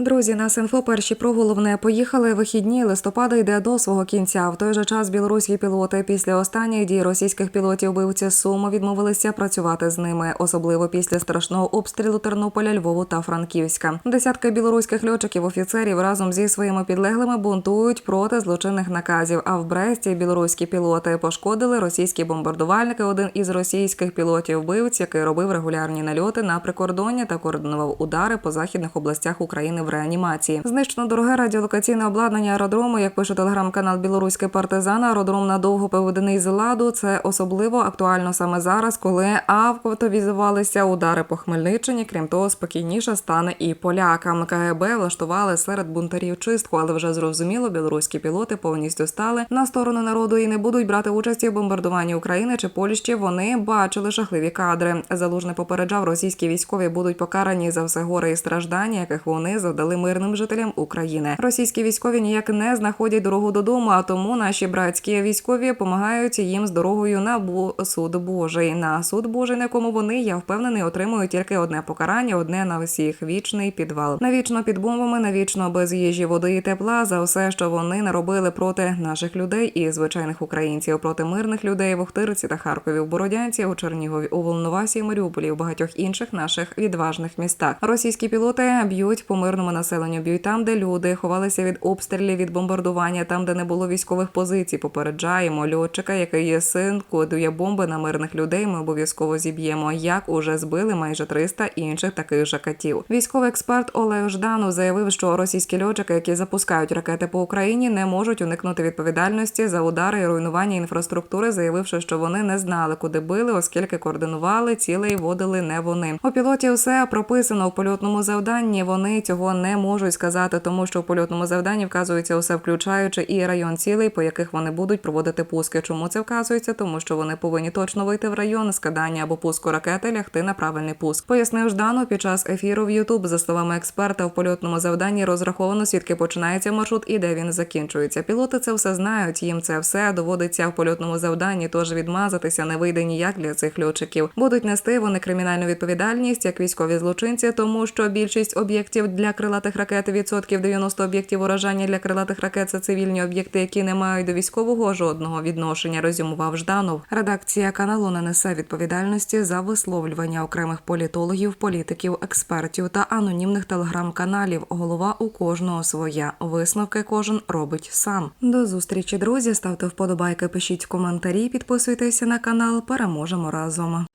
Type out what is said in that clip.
Друзі, нас інфо перші про головне поїхали вихідні. Листопада йде до свого кінця. В той же час білоруські пілоти після останніх дій російських пілотів бивці Суму відмовилися працювати з ними, особливо після страшного обстрілу Тернополя, Львову та Франківська. Десятки білоруських льотчиків офіцерів разом зі своїми підлеглими бунтують проти злочинних наказів. А в Бресті білоруські пілоти пошкодили російські бомбардувальники. Один із російських пілотів вбивць, який робив регулярні нальоти на прикордоння та координував удари по західних областях України в реанімації. Знищено дороге радіолокаційне обладнання аеродрому. Як пише телеграм-канал Білоруський партизан, аеродром надовго поведений з ладу. Це особливо актуально саме зараз, коли автовізувалися удари по Хмельниччині. Крім того, спокійніше стане і полякам. КГБ влаштували серед бунтарів чистку, але вже зрозуміло, білоруські пілоти повністю стали на сторону народу і не будуть брати участі в бомбардуванні України чи Польщі. Вони бачили жахливі кадри. Залужний попереджав, російські військові будуть покарані за все горе і страждання, яких вони завдали мирним жителям України. Російські військові ніяк не знаходять дорогу додому, а тому наші братські військові допомагають їм з дорогою на суд Божий. На суд Божий, на якому вони, я впевнений, отримують тільки одне покарання, одне на всіх вічний підвал. Навічно під бомбами, навічно без їжі, води і тепла за все, що вони наробили проти наших людей і звичайних українців, проти мирних людей в Охтирці та Харкові, в Бородянці, у Чернігові, у Волновасі, Маріуполі, у багатьох інших наших відважних містах. Російські пілоти б'ють по мирному населенню, б'ють там, де люди ховалися від обстрілів, від бомбардування, там, де не було військових позицій. Попереджаємо льотчика, який є син, кодує бомби на мирних людей. Ми обов'язково зіб'ємо. Як уже збили майже 300 інших таких же катів. Військовий експерт Олег Жданов заявив, що російські льотчики, які запускають ракети по Україні, не можуть уникнути відповідальності за удари і руйнування інфраструктури, заявивши, що вони не знали, куди били, оскільки координували цілей водили не вони. У пілотів все прописано в польотному завданні. Вони цього не можуть сказати, тому що в польотному завданні вказується усе, включаючи і район цілей, по яких вони будуть проводити пуски. Чому це вказується? Тому що вони повинні точно вийти в район скидання або пуску ракети, лягти на правильний пуск. Пояснив Жданов під час ефіру в Ютуб. За словами експерта, в польотному завданні розраховано звідки починається маршрут і де він закінчується. Пілоти це все знають. Їм це все доводиться в польотному завданні. Тож відмазатися не вийде ніяк для цих льотчиків. Будуть нести вони кримінальну відповідальність як військові злочинці, тому що більшість об'єктів для крилатих ракет відсотків 90 об'єктів уражання для крилатих ракет це цивільні об'єкти, які не мають до військового жодного відношення. Резюмував Жданов. Редакція каналу не несе відповідальності за висловлювання окремих політологів, політиків, експертів та анонімних телеграм-каналів. Голова у кожного своя. Висновки кожен робить сам. До зустрічі, друзі. Ставте вподобайки, пишіть коментарі, підписуйтеся на канал. Переможемо разом.